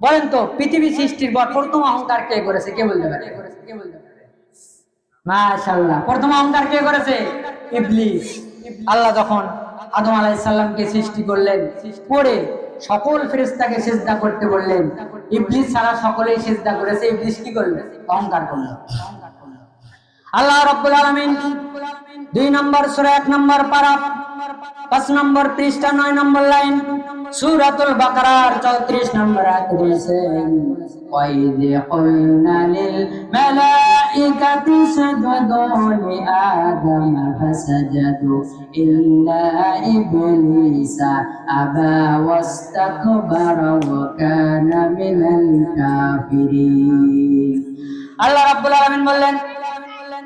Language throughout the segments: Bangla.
বলেন তো, পৃথিবী সৃষ্টির পর প্রথম অহংকার কে করেছে? কে বলতে পারে? মাশাল্লাহ প্রথম অহংকার কে করেছে? ইবলিস। আল্লাহ যখন আদম আলাইসাল্লামকে সৃষ্টি করলেন পরে সকল ফেরেশতাকে সিজদা করতে বললেন, ইবলিস ছাড়া সকলেই সিজদা করেছে। ইবলিস কি করল? অহংকার করল। আল্লাহ রাব্বুল আলামিন দুই নম্বর সূরা এক নম্বর পারা পাঁচ নম্বর পৃষ্ঠা নয় নম্বর লাইন সূরাতুল বাকারার 34 নম্বর আয়াত বলেছেন وَإِذْ قُلْنَا لِلْمَلَائِكَةِ اسْجُدُوا لِآدَمَ فَسَجَدُوا إِلَّا إِبْلِيسَ أَبَى وَاسْتَكْبَرَ وَكَانَ مِنَ الْكَافِرِينَ আল্লাহ রাব্বুল আলামিন বললেন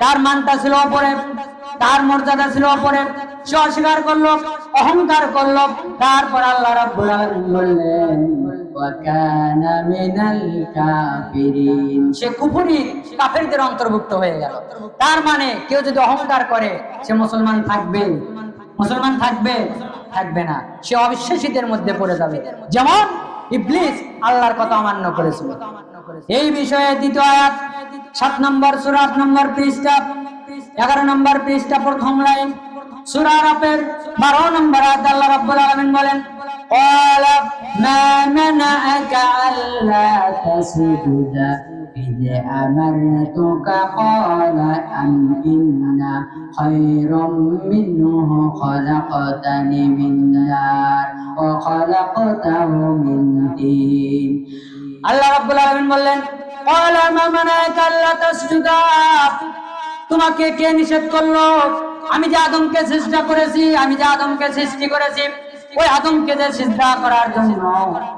তার মানটা ছিল অপরে তার মর্যাদা ছিল অপরে সে অস্বীকার করল, অহংকার করল। তারপর আল্লাহ বললেন সে কুফরি, কাফেরদের অন্তর্ভুক্ত হয়ে গেল। তার মানে কেউ যদি অহংকার করে, সে মুসলমান থাকবে। মুসলমান থাকবে থাকবে না। সে অবিশ্বাসীদের মধ্যে পড়ে যাবে। যেমন ইবলিস আল্লাহর কথা অমান্য করেছিল এই বিষয়ে দ্বিতীয় আয়াত সাত নম্বর সূরা আট নম্বর পৃষ্ঠা এগারো নম্বর পৃষ্ঠা প্রথম লাইন সূরা আরাফের বারো নম্বর আয়াত আল্লাহ রাব্বুল আলামিন বলেন قال ما منعك ألا تسجد إذ أمرتك قال أم إن خيرا منه خلقتني من نار وخلقته من طين আল্লাহ রাব্বুল আলামিন বললেন قال ما منعك ألا تسجد তোমাকে কে নিষেধ করলো আমি যে আদমকে সৃষ্টি করেছি আমি যে আদমকে সৃষ্টি করেছি ওই আদমকে যে সিজদা করার জন্য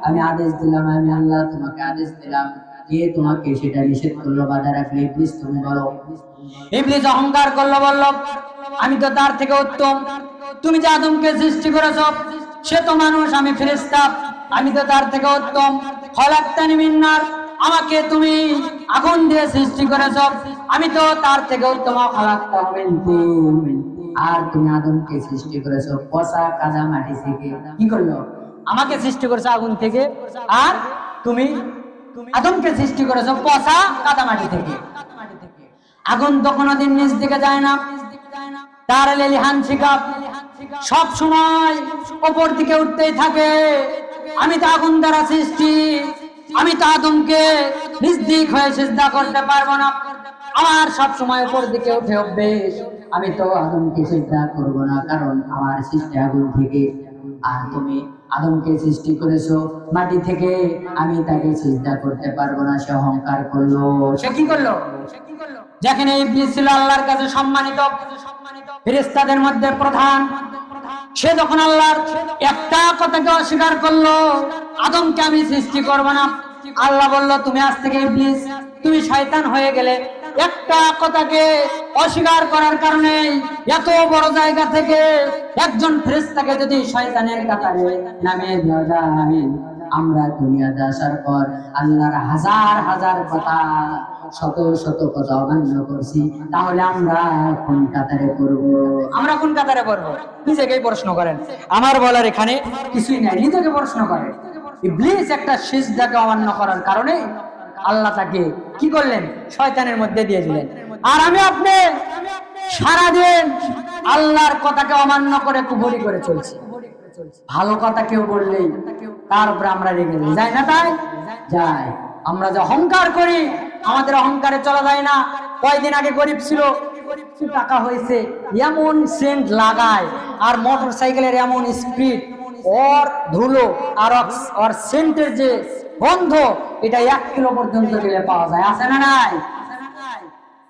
আমি আদেশ দিলাম আমি আল্লাহ তোমাকে আদেশ দিলাম কে তোমাকে সেটা নিষেধ করল, বাধা রাখলে, ইবলিস তুমি বলো। ইবলিস অহংকার করল, বলল, আমি তো তার থেকে উত্তম। তুমি যে আদমকে সৃষ্টি করেছ, সে তো মানুষ, আমি ফেরেশতা। আমি তো তার থেকে উত্তম। খলাক্তানি মিন্নার, আমাকে তুমি আগুন দিয়ে সৃষ্টি করেছ। আমি তো তার থেকে উত্তম খলাক্তা আর তুমি আদমকে সৃষ্টি করেছ, পচা কাদা মাটি থেকে। কি করল? আমাকে সৃষ্টি করেছ আগুন থেকে। আর তুমি আদমকে সৃষ্টি করেছ পচা কাদা মাটি থেকে। আগুন তো কোনোদিন নিচ দিকে যায় না। তার সব সময় উপর দিকে উঠতেই থাকে। আমি তো আগুন দ্বারা সৃষ্টি, আমি তো আদমকে নিজ দিক হয়ে সিজদা করতে পারব না। আমার সব সময় উপর দিকে উঠে অভ্যেস, আমি তো আদমকে সিজদা করব না, কারণ আমার সৃষ্টি আগুন থেকে। আর তুমি আদমকে সৃষ্টি করেছ, মাটি থেকে আমি তাকে সিজদা করতে পারব না, সে অহংকার করল। সে কি করল? যেখানে ইবলিস ছিল আল্লাহর কাছে সম্মানিত, ফেরেশতাদের মধ্যে প্রধান। সে যখন আল্লাহর একটা কথাকে অস্বীকার করল, আদমকে আমি সৃষ্টি করব না। আল্লাহ বলল, তুমি আজ থেকে ইবলিস, তুমি শয়তান হয়ে গেলে একটা কথাকে অস্বীকার করার কারণে এত বড় জায়গা থেকে একজন ফেরেশতাকে যদি শয়তানের কাতারে নামিয়ে দেওয়া আমরা দুনিয়াতে আসার পর আল্লাহর হাজার হাজার কথা, শত শত কথা অমান্য করছি, তাহলে আমরা কোন কাতারে পড়ব? আমরা কোন কাতারে পড়ব? নিজেকেই প্রশ্ন করেন। আমার বলার এখানে কিছুই নাই, নিজেকে প্রশ্ন করেন। ইবলিস একটা সিজদাকে অমান্য করার কারণে আল্লাহ তাকে কি করলেন? শয়তানের মধ্যে দিয়ে দিলেন। আর আমি আপনি সারাদিন আল্লাহর কথাকে অমান্য করে কুবরি করে চলছি। ভালো কথা কেউ বললেই তার উপরে আমরা রেগে যাই। না তাই? যাই আমরা যে অহংকার করি, আমাদের অহংকারে চলা যায় না। কয়দিন আগে গরিব ছিল টাকা হয়েছে, এমন সেন্ট লাগায়, আর মোটর সাইকেলের এমন স্পিড ওর ধুলো আর ওর সেন্টের যে গন্ধ, এটা এক কিলো পর্যন্ত গেলে পাওয়া যায়। আছে না নাই?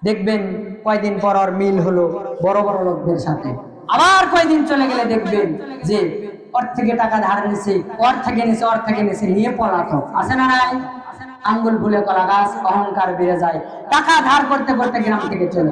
দেখবেন কয়দিন পর ওর মিল হলো বড় বড় লোকদের সাথে। আবার কয়দিন চলে গেলে দেখবেন যে ওর থেকে টাকা ধার নিছে, ওর থেকে নিছে, ওর থেকে নিছে, নিয়ে পলাতক। আছে না নাই? আঙ্গুল ফুলে কলা গাছ অহংকার বেড়ে যায়। টাকা ধার করতে করতে গ্রাম থেকে চলে